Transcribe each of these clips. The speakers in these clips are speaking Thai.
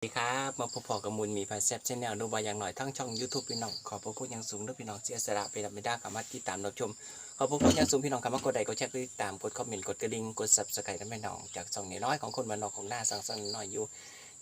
สวัสดีครับ มาพบพอกับมูลมีพาแซบชแนลดูบาอย่างหน่อยทั้งช่อง YouTube พี่น้อง ขอพระคุณอย่างสูงด้วยพี่น้องเสียสละไปรับไม่ได้กลับมาติดตามรับชม ขอพระคุณอย่างสูงพี่น้องครับมากดไลค์กดแชร์กดติดตามกดคอมเมนต์กดกระดิ่งกด Subscribe นะพี่น้องจากช่องน้อยของคนบ้านอกของหน้าสังสรรค์น้อยอยู่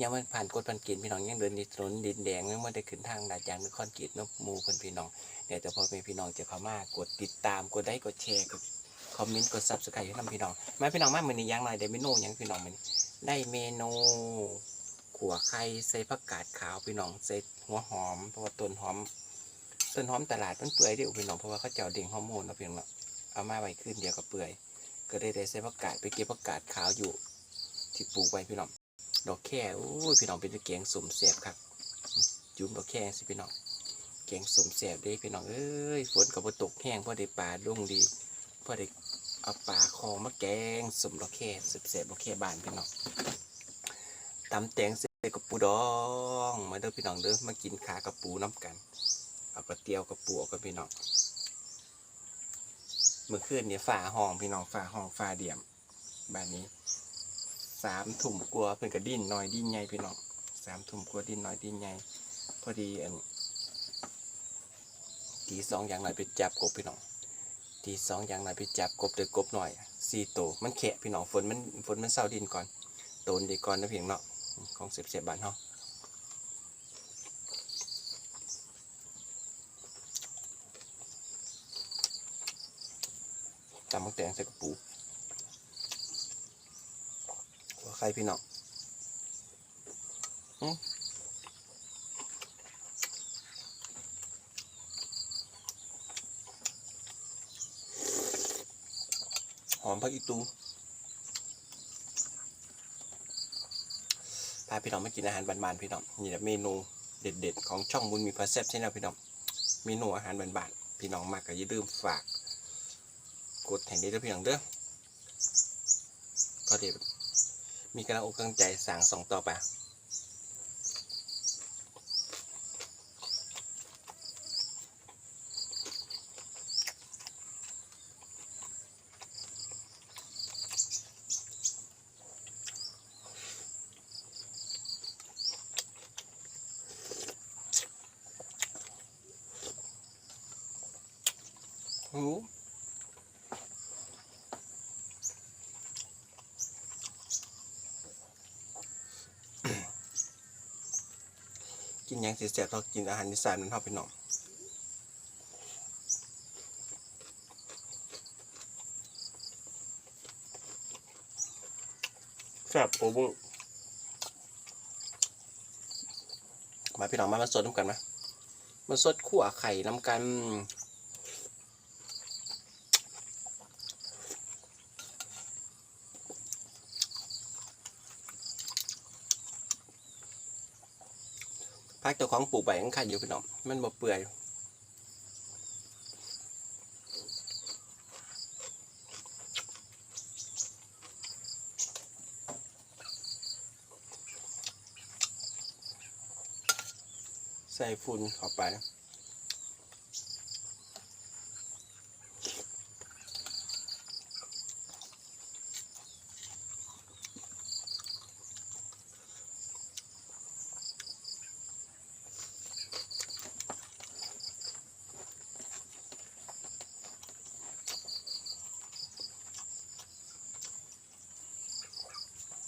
ยังไม่ผ่านกดพันกินพี่น้องยังเดินในถนนดินแดงไม่เมื่ได้ขึ้นทางดาดยางนครกีดนกหมูเพื่อนพี่น้องเดี๋ยวจะพอเป็นพี่น้องจะเข้ามากดติดตามกดไลค์กดแชร์กดคอมเมนต์กด Subscribe ให้นำพี่น้องมาพี่น้องมามือนี้ยังหน่อยได้เมนูยังพี่น้องมันได้เมนู ขัวไข่ใส่ผักกาดขาวพี่น้องใส่หัวหอมเพราะว่าต้นหอมต้นหอมตลาดมันเปื่อยเดี๋ยวพี่น้องเพราะว่าเขาเจ้าเด้งฮอร์โมนเอาเพียงละเอามาไว้ขึ้นเดียวกับเปื่อย ก็ได้ได้ใส่ผักกาดไปเก็บผักกาดขาวอยู่ ที่ปลูกไว้พี่น้องดอกแค่โอ้ยพี่น้องเป็นแกงสมเสียบครับจุ่มดอกแค่สิพี่น้องแกงสมเสียบเด้พี่น้องเอ้ยฝนกับตกแห้งเพราะได้ปลาลงดีเพราะได้เอาปลาคองมาแกงสมดอกแค่เสียบดอกแค่บานพี่น้องตำแตง กกับปูดองมาเด้อพี่น้องเด้อมากินขากับปูน้ำกันเอากระเตียวกับปูเอากับพี่น้องเมื่อคืนเนี่ยฝ่าห้องพี่น้องฝ่าห้องฝ่าเดี่ยมบ้านนี้สามถุ่มกลัวเพิ่นกระดิ้นหน่อยดิ้นใหญ่พี่น้องสามถุ่มกลัวดิ้นหน่อยดิ้นใหญ่พอดีอันทีสองอย่างหน่อยไปจับกบพี่น้องทีสองอย่างหน่อยไปจับกบเดือกบหน่อยสี่โตวมันแขะพี่น้องฝนมันฝนมันเศร้าดินก่อนโตนดีก่อนนะเพียงเนาะ ของเสียบเสียบบานเฮาตำมักแตงใส่กระปูหัวไข่พี่น้องอ๋อหอมผักอีตู พาพี่น้องมากินอาหารบานๆพี่น้องนี่แหละเมนูเด็ดๆ ของช่องบุญมีพาแซบใช่ไหมพี่น้องเมนูอาหารบานๆพี่น้องมากก็อย่าลืมฝาก กดแห่งนี้ด้วยพี่น้องเด้อพอดีมีกำลังอกกำลังใจสั่งสองต่อไป โอ้โหกินยังเสียบๆเรากินอาหารอีสานนั่นเท่าพี่น้องแซ่บโอ้บุมาพี่น้องมามาสดน้ำกันไหมมาสดขั่วไข่น้ำกัน พักตัวของปลูกใบข้างๆอยู่พี่น้องมันบ่เปื่อยใส่ฝุ่นเข้าไป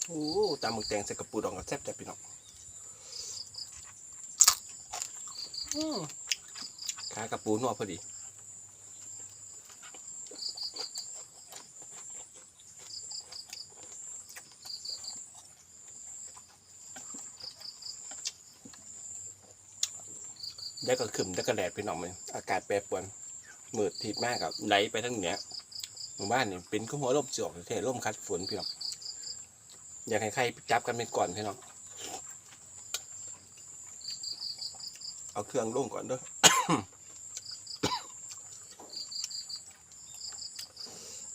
โอ้ตามมึกแดงใส่กระปูดองกับแซ่บจัดพี่น้องขากระปูนัวพอดีได้ก็ขึ้นได้ก็แดดพี่น้องมันอากาศแปรปรวนมืดทิดมากกับไหลไปทั้งเหนือหมู่บ้านเนี่เป็นข้าวหัวลมจอกเทลมคัดฝนพี่น้อง อยากให้ใครจับกันเป็นก่อนพี่น้อง เอาเครื่องลงก่อนเด้อ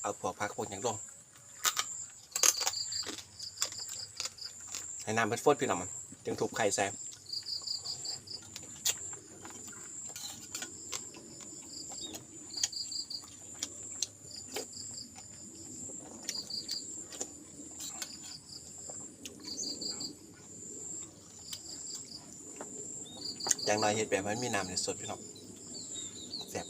เอาพวกพักพวกอย่างลงให้น้ำเป็นฟดพี่น้องมันจึงทุบไข่แซ่ จังหน่อยเห็ดแบบมันมีน้ำในสดพี่น้องแซ่บ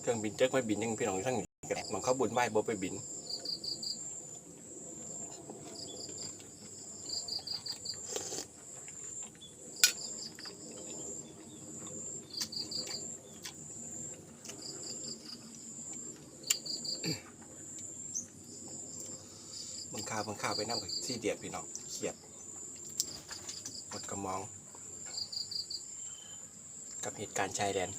เครื่องบินเจ๊กไม่บินยังพี่น้องทั้งนี้มันเขาบุญไหว้บ่ไปบิน บังคาบังคาไปนั่งกับที่เดียดพี่น้องเขียดหมดกระมอง กับเหตุการณ์ชายแดน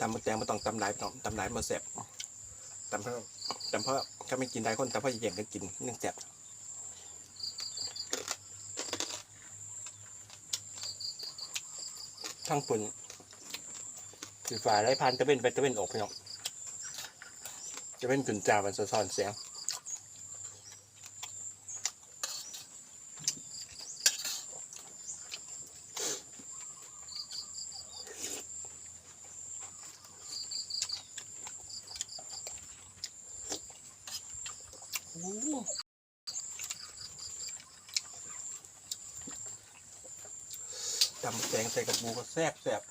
ตำมะแตงมาต้องตำหลายน้องตำหลายมาแสบตำเพราะตำเพราะถ้าไม่กินได้คนตำเพราะแย่งกันกินนึ่งแสบทั้งปุ่นสีฝ่าไรพันจะเป็นไปจะเป็นอกพี่น้องจะเป็นขุนจ่ามันสะท้อนเสียง ตำแตงใส่กับหมูก็แซ่บแซ่บ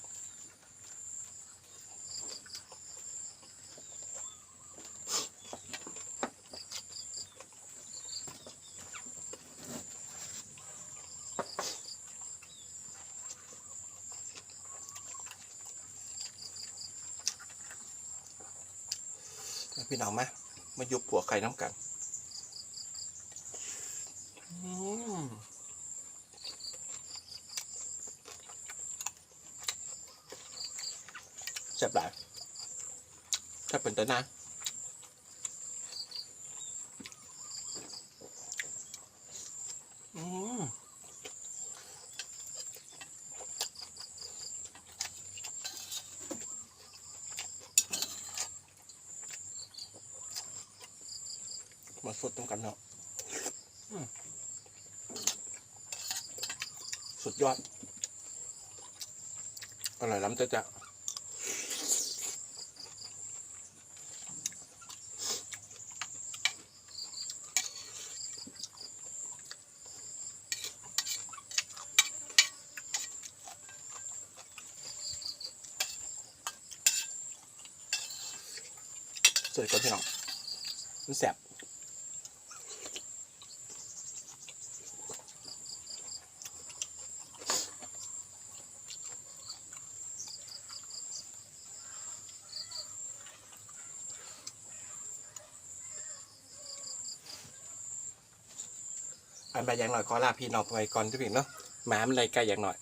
พี่น้องมามายุบผัวไข่น้ำกันอืม แซ่บหลายแซ่บเป็นตัวนะอืมมาสดตรงกันเนาะสุดยอด อร่อยล้ำจะจะ ดก่อนพี่น้องมันแสบอันใบอย่างหน่อยขอลาพี่น้องไปก่อนทุกพี่เนาะหมามันเลยไกลอย่างหน่อย